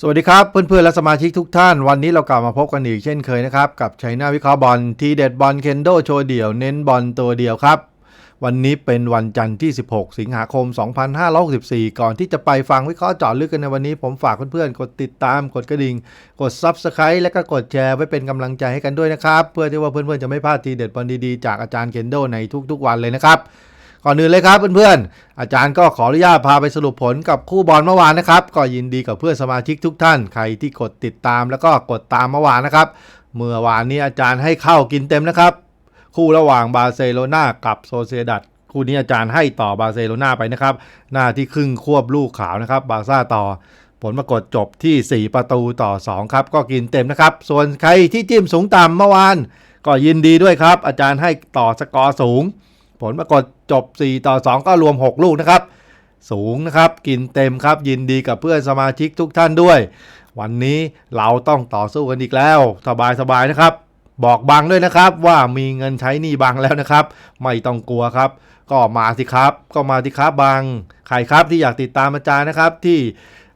สวัสดีครับเพื่อนๆและสมาชิกทุกท่าน วันนี้เรากลับมาพบกันอีกเช่นเคยนะครับกับชัยนาวิเคราะห์บอลทีเด็ดบอลเคนโดโชว์เดี่ยวเน้นบอลตัวเดียวครับ วันนี้เป็นวันจันทร์ที่ 16 สิงหาคม 2564 ก่อนที่จะไปฟังวิเคราะห์เจาะลึกกันในวันนี้ ผมฝากเพื่อนๆ กดติดตามกดกระดิ่ง กด Subscribe และก็กดแชร์ไว้เป็นกำลังใจให้กันด้วยนะครับ เพื่อที่ว่าเพื่อนๆจะไม่พลาดทีเด็ดบอลดีๆจากอาจารย์เคนโดในทุกๆวันเลยนะครับ ก่อนอื่นเลยครับเพื่อนๆ อาจารย์ก็ขออนุญาตพาไปสรุปผลกับคู่บอลเมื่อวานนะครับ ก็ยินดีกับเพื่อนสมาชิกทุกท่าน ใครที่กดติดตามแล้วก็กดตามเมื่อวานนะครับ เมื่อวานนี้อาจารย์ให้เข้ากินเต็มนะครับ คู่ระหว่างบาร์เซโลนากับโซเซดัดคู่นี้อาจารย์ให้ต่อบาร์เซโลนาไปนะครับ หน้าที่ครึ่งควบลูกขาวนะครับ บาร์ซ่าต่อผลปรากฏจบที่ 4 ประตูต่อ 2 ครับ ก็กินเต็มนะครับ ส่วนใครที่จิ้มสูงต่ำเมื่อวาน ก็ยินดีด้วยครับ อาจารย์ให้ต่อสกอร์สูง ผลปรากฏจบ 4 ต่อ 2 ก็รวม 6 ลูกนะครับ สูงนะครับ กินเต็มครับ ยินดีกับเพื่อนสมาชิกทุกท่านด้วย วันนี้เราต้องต่อสู้กันอีกแล้ว สบายๆนะครับ บอกบังด้วยนะครับ ว่ามีเงินใช้หนี้บังแล้วนะครับ ไม่ต้องกลัวครับ ก็มาสิครับ ก็มาสิครับบังใครครับที่อยากติดตามอาจารย์นะครับที่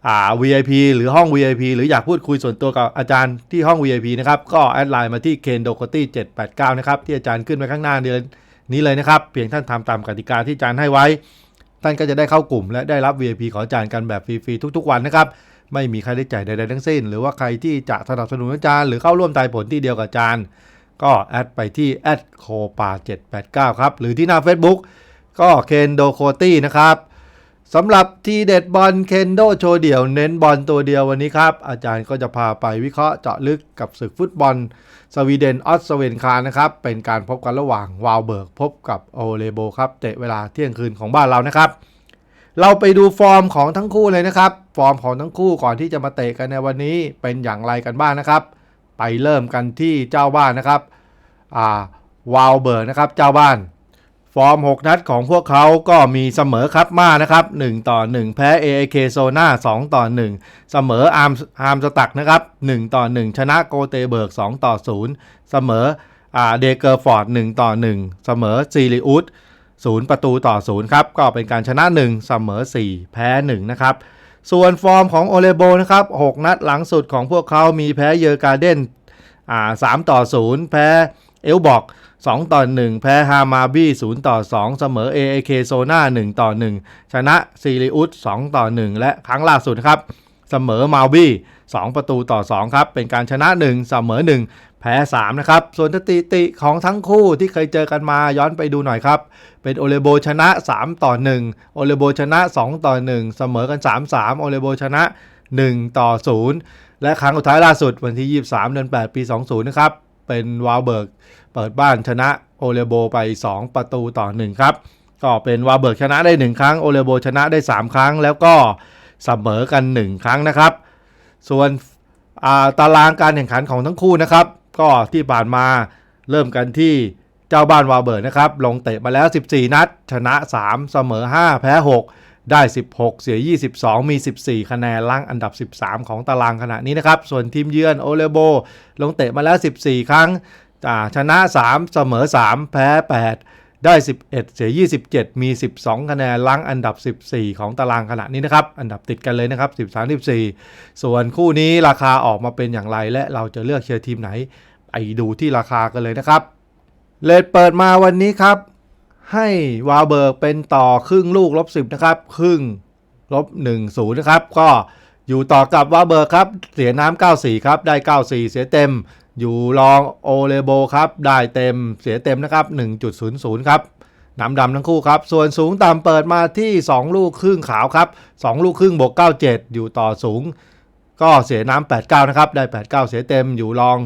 อ่า VIP หรือห้อง VIP หรืออยากพูดคุยส่วนตัวกับอาจารย์ที่ห้อง VIP นะครับ ก็แอดไลน์มาที่ k e n d o k o t y 789 นะครับ ที่อาจารย์ขึ้นไว้ข้างหน้าเดือน นี้เลยนะครับ เพียงท่านทำตามกติกาที่อาจารย์ให้ไว้ ท่านก็จะได้เข้ากลุ่ม และได้รับ VIP ของอาจารย์กันแบบฟรีๆทุก ๆ วันนะครับ ไม่มีค่าใช้จ่ายใดๆทั้งสิ้น หรือว่าใครที่จะสนับสนุนอาจารย์หรือเข้าร่วมตายผลที่เดียวกับอาจารย์ก็แอดไปที่แอดโคปา789 ครับ หรือที่หน้า Facebook ก็เคนโดโคตี้นะครับ สำหรับทีเด็ดบอลเคนโดโชว์เดี่ยวเน้นบอลตัวเดียววันนี้ครับ อาจารย์ก็จะพาไปวิเคราะห์เจาะลึกกับศึกฟุตบอล สวีเดนออสเวนคานะครับ เป็นการพบกันระหว่างวาลเบิร์กพบกับโอเลโบครับเตะเวลาเที่ยงคืนของบ้านเรานะครับ เราไปดูฟอร์มของทั้งคู่เลยนะครับ ฟอร์มของทั้งคู่ก่อนที่จะมาเตะกันในวันนี้เป็นอย่างไรกันบ้างนะครับ ไปเริ่มกันที่เจ้าบ้านนะครับอ่าวาลเบิร์กนะครับเจ้าบ้าน ฟอร์ม 6 นัดของพวกเขาก็มีเสมอครับมานะครับ 1 ต่อ 1 แพ้ AAK โซนา2 ต่อ 1 เสมออาร์มอาร์มสตักนะครับ 1 ต่อ 1 ชนะโกเตเบิร์ก 2 ต่อ 0 เสมออ่าเดเกอร์ฟอร์ด 1 ต่อ 1 เสมอซีริอุส0 ประตูต่อ 0 ครับ ก็เป็นการชนะ 1 เสมอ 4 แพ้ 1 นะครับ ส่วนฟอร์มของโอเลโบนะครับ 6 นัดหลังสุดของพวกเขามีแพ้เยอร์การ์เดนอ่า3ต่อ 0 แพ้เอลบอก 2 ต่อ 1 แพ้ฮามาบี้0ต่อ 2 เสมอ AAK โซนา1ต่อ 1 ชนะซีริอุส2ต่อ 1 และครั้งล่าสุดครับ เสมอมาบี้2ประตูต่อ 2 ครับ เป็นการชนะ 1 เสมอ 1 แพ้ 3 นะครับ ส่วนสถิติของทั้งคู่ที่เคยเจอกันมาย้อนไปดูหน่อยครับ เป็นโอเลโบชนะ 3 ต่อ 1 โอเลโบชนะ 2 ต่อ 1 เสมอกัน 3 3 โอเลโบชนะ 1 ต่อ 0 และครั้งสุดท้ายล่าสุดวันที่ 23 เดือน 8 ปี 20 นะครับ เป็นวาลเบิร์กเปิดบ้านชนะโอเลโบไป 2 ประตูต่อ 1 ครับ ก็เป็นวาเบิร์กชนะได้ 1 ครั้งโอเลโบชนะได้ 3 ครั้ง แล้วก็เสมอกัน 1 ครั้งนะครับ ส่วนตารางการแข่งขันของทั้งคู่นะครับ ก็ที่ผ่านมาเริ่มกันที่เจ้าบ้านวาเบิร์กนะครับ ลงเตะมาแล้ว 14 นัด ชนะ 3 เสมอ 5 แพ้ 6 ได้ 16 เสีย 22 มี 14 คะแนนล่างอันดับ 13 ของตารางขณะนี้นะครับ ส่วนทีมเยือนโอเลโบ ลงเตะมาแล้ว 14 ครั้งชนะ 3 เสมอ 3 แพ้ 8 ได้ 11 เสีย 27 มี 12 คะแนนล้างอันดับ 14 ของตารางขณะนี้นะครับ อันดับติดกันเลยนะครับ 13 14 ส่วนคู่นี้ราคาออกมาเป็นอย่างไร และเราจะเลือกเชียร์ทีมไหน ไปดูที่ราคากันเลยนะครับเลดเปิดมาวันนี้ครับ ให้วาเบิร์กเป็นต่อครึ่งลูกลบ10นะครับ ครึ่งลบ1 0นย์นะครับ ก็อยู่ต่อกับวาเบิร์กครับ เสียน้ำ94 ครับ ได้ 94 เสียเต็ม อยู่รองโอเลโบครับ ได้เต็ม เสียเต็มนะครับ 1.00 ครับน้ำดำทั้งคู่ครับ ส่วนสูงต่ำเปิดมาที่ 2 ลูกครึ่งขาวครับ 2 ลูกครึ่งบวก 97 อยู่ต่อสูง ก็เสียน้ำ89 นะครับ ได้ 89 เสียเต็ม อยู่รอง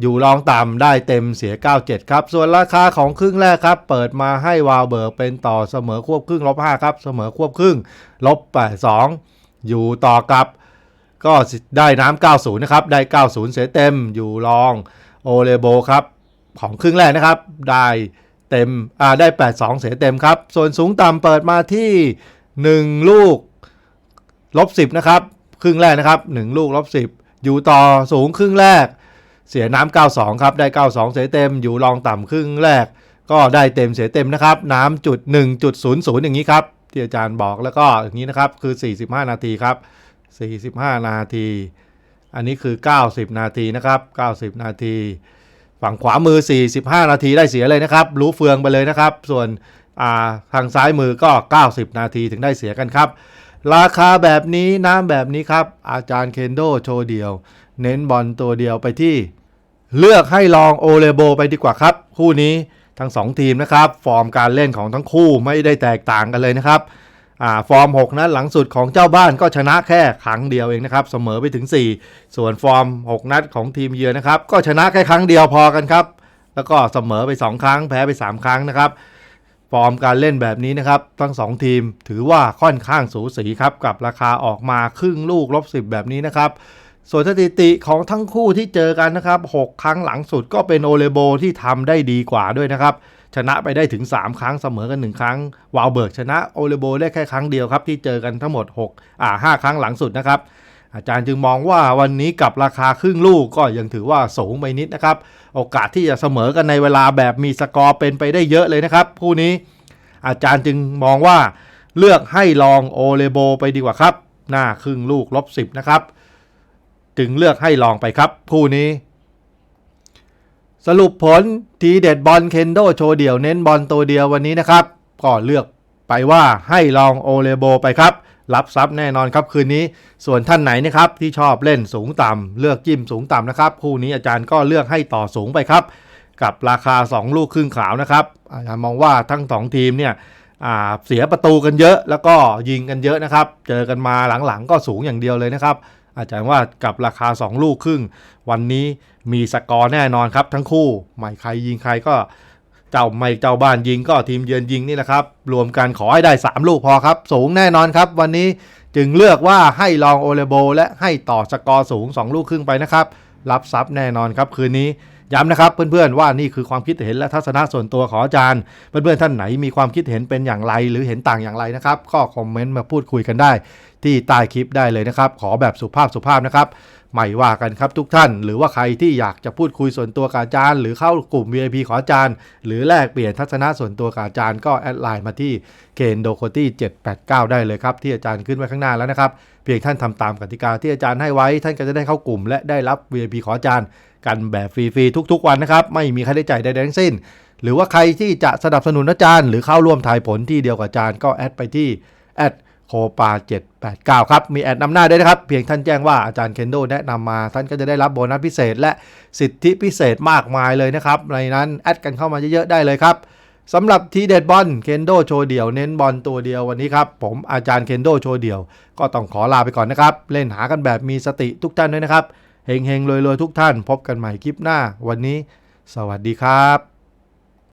อยู่รองต่ำได้เต็มเสีย 97 ครับ ส่วนราคาของครึ่งแรกครับ เปิดมาให้วาลเบิร์กเป็นต่อเสมอควบครึ่งลบ5ครับ เสมอควบครึ่งลบ82 อยู่ต่อกับ ก็ได้น้ำ90 นะครับ ได้ 90 เสียเต็ม อยู่รองโอเลโบครับ ของครึ่งแรกนะครับ ได้เต็ม อ่า ได้ 82 เสียเต็มครับ ส่วนสูงต่ำเปิดมาที่ 1 ลูกลบ10 นะครับ ครึ่งแรกนะครับ 1 ลูกลบ10 อยู่ต่อสูงครึ่งแรก เสียน้ำ92 ครับ ได้ 92 เสียเต็ม อยู่รองต่ำครึ่งแรก ก็ได้เต็มเสียเต็มนะครับ น้ำจุด1.00 อย่างนี้ครับ ที่อาจารย์บอกแล้วก็อย่างนี้นะครับ คือ 45 นาทีครับ 45 นาที อันนี้คือ 90 นาทีนะครับ 90 นาที ฝั่งขวามือ 45 นาทีได้เสียเลยนะครับ รู้เฟืองไปเลยนะครับ ส่วนาทางซ้ายมือก็ 90 นาทีถึงได้เสียกันครับ ราคาแบบนี้น้ำแบบนี้ครับ อาจารย์เคนโดโชว์เดียว เน้นบอลตัวเดียวไปที่ เลือกให้ลองโอเลโบไปดีกว่าครับ คู่นี้ทั้ง 2 ทีมนะครับ ฟอร์มการเล่นของทั้งคู่ไม่ได้แตกต่างกันเลยนะครับอ่าฟอร์ม 6 นัดหลังสุดของเจ้าบ้านก็ชนะแค่ครั้งเดียวเองนะครับ เสมอไปถึง 4 ส่วนฟอร์ม 6 นัดของทีมเยือนนะครับ ก็ชนะแค่ครั้งเดียวพอกันครับ แล้วก็เสมอไป 2 ครั้งแพ้ไป 3 ครั้งนะครับฟอร์มการเล่นแบบนี้นะครับ ทั้ง 2 ทีมถือว่าค่อนข้างสูสีครับกับราคาออกมาครึ่งลูกลบสิแบบนี้นะครับ ส่วนสถิติของทั้งคู่ที่เจอกันนะครับ 6 ครั้งหลังสุดก็เป็นโอเลโบที่ทำได้ดีกว่าด้วยนะครับ ชนะไปได้ถึง 3 ครั้งเสมอกัน 1 ครั้ง วาลเบิร์กชนะโอเลโบได้แค่ครั้งเดียวครับ ที่เจอกันทั้งหมด6อ่า5ครั้งหลังสุดนะครับ อาจารย์จึงมองว่าวันนี้กับราคาครึ่งลูกก็ยังถือว่าสูงไปนิดนะครับ โอกาสที่จะเสมอกันในเวลาแบบมีสกอร์เป็นไปได้เยอะเลยนะครับคู่นี้ อาจารย์จึงมองว่าเลือกให้ลองโอเลโบไปดีกว่าครับ หน้าครึ่งลูกลบสิบนะครับ จึงเลือกให้ลองไปครับคู่นี้ สรุปผลทีเด็ดบอลเคนโดโชว์เดี่ยวเน้นบอลตัวเดียววันนี้นะครับ ก็เลือกไปว่าให้ลองโอเลโบไปครับรับทรัพย์แน่นอนครับคืนนี้ ส่วนท่านไหนนะครับที่ชอบเล่นสูงต่ำเลือกจิ้มสูงต่ำนะครับคู่นี้อาจารย์ก็เลือกให้ต่อสูงไปครับ กับราคา 2 ลูกครึ่งขาวนะครับอาจารย์มองว่าทั้ง 2 ทีมเนี่ยเสียประตูกันเยอะ แล้วก็ยิงกันเยอะนะครับ เจอกันมาหลังๆก็สูงอย่างเดียวเลยนะครับ อาจารย์ว่ากับราคา 2 ลูกครึ่ง วันนี้มีสกอร์แน่นอนครับทั้งคู่ไม่ใครยิงใครก็เจ้าไม่เจ้าบ้านยิงก็ทีมเยือนยิงนี่แหละครับ รวมกันขอให้ได้ 3 ลูกพอครับ สูงแน่นอนครับ วันนี้จึงเลือกว่าให้ลองโอเลโบและให้ต่อสกอร์สูง 2 ลูกครึ่งไปนะครับ รับทรัพย์แน่นอนครับคืนนี้ ย้ำนะครับเพื่อนๆว่านี่คือความคิดเห็นและทัศนะส่วนตัวของอาจารย์ เพื่อนๆท่านไหนมีความคิดเห็นเป็นอย่างไร หรือเห็นต่างอย่างไรนะครับก็คอมเมนต์มาพูดคุยกันได้ ที่ใต้คลิปได้เลยนะครับ ขอแบบสุภาพสุภาพนะครับไม่ว่ากันครับทุกท่าน หรือว่าใครที่อยากจะพูดคุยส่วนตัวกับอาจารย์ หรือเข้ากลุ่ม VIP ขออาจารย์ หรือแลกเปลี่ยนทัศนะส่วนตัวกับอาจารย์ก็แอดไลน์มาที่เคนโดโคตี้789 ได้เลยครับ ที่อาจารย์ขึ้นไว้ข้างหน้าแล้วนะครับ เพียงท่านทำตามกติกาที่อาจารย์ให้ไว้ ท่านก็จะได้เข้ากลุ่มและได้รับ VIP ขออาจารย์ กันแบบฟรีๆทุกๆวันนะครับ ไม่มีค่าใช้จ่ายใดๆทั้งสิ้น หรือว่าใครที่จะสนับสนุนอาจารย์ หรือเข้าร่วมทายผลที่เดียวกับอาจารย์ก็แอดไปที่แอดโคปา789 ครับ มีแอดนำหน้าด้วยนะครับ เพียงท่านแจ้งว่าอาจารย์เคนโดแนะนำมา ท่านก็จะได้รับโบนัสพิเศษ และสิทธิพิเศษมากมายเลยนะครับ ในนั้นแอดกันเข้ามาเยอะๆได้เลยครับสำหรับทีเด็ดบอลเคนโดโชว์เดี่ยวเน้นบอลตัวเดียววันนี้ครับ ผมอาจารย์เคนโดโชว์เดี่ยว ก็ต้องขอลาไปก่อนนะครับ เล่นหากันแบบมีสติทุกท่านด้วยนะครับ เฮงๆรวยๆทุกท่าน พบกันใหม่คลิปหน้า วันนี้ สวัสดีครับ